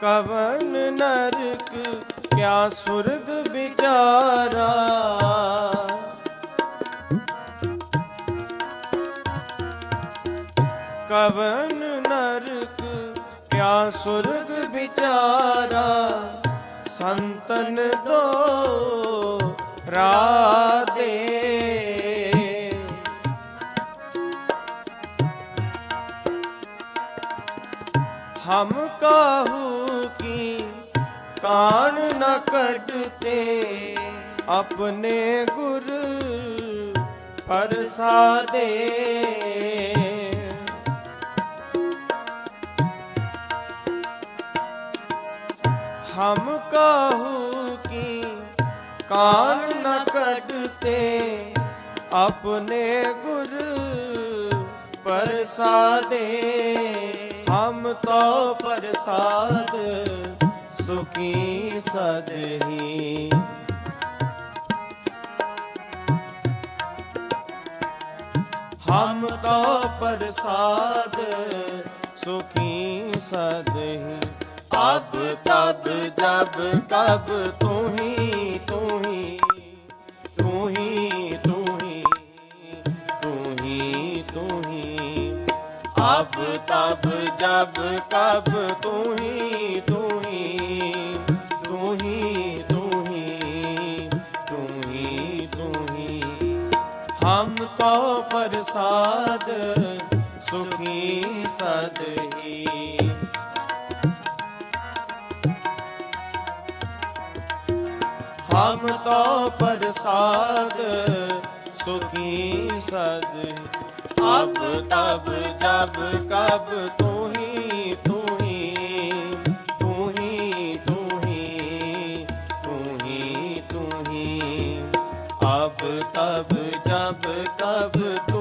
ਕਵਨ ਨਰਕ, ਕਿਆ ਸੁਰਗ ਵਿਚਾਰਾ। ਕਵਨ ਨਰਕ, ਕਿਆ ਸੁਰਗ ਵਿਚਾਰਾ। ਸੰਤਨ ਦੋ ਰਾਦੇ ਹਮ ਕਾਹੂ की कान न कटते अपने गुर परसादे हम काहू की कान न कटते अपने गुर प्रसादे ਨਾਮ ਤੋ ਪ੍ਰਸਾਦ, ਸੁਖੀ ਸਦਹੀ। ਹਮ ਤੋ ਪ੍ਰਸਾਦ, ਸੁਖੀ ਸਦਹੀ। ਅਬ ਤਬ ਜਬ ਤਬ ਤੂੰ ਹੀ ਤੂੰ ਤਬ ਤਬ, ਜਬ ਕਬ ਤੂੰ ਹੀ ਤੂੰ ਹੀ ਤੂੰ ਹੀ ਤੂੰ ਹੀ ਤੂੰ ਹੀ ਤੂੰ ਹੀ ਹਮ ਤੋ ਪ੍ਰਸਾਦ, ਸੁਖੀ ਸਦ ਹੀ। ਹਮ ਤੋ ਪ੍ਰਸਾਦ, ਸੁਖੀ ਸਦ ਅਬ ਤਬ, ਜਬ, ਕਬ ਤੂੰ ਹੀ, ਤੂੰ ਤੂੰ ਤੂੰ ਹੀ ਤੂੰ ਹੀ ਤੂੰ ਹੀ। ਅਬ, ਤਬ, ਜਬ, ਕਬ ਤੂੰ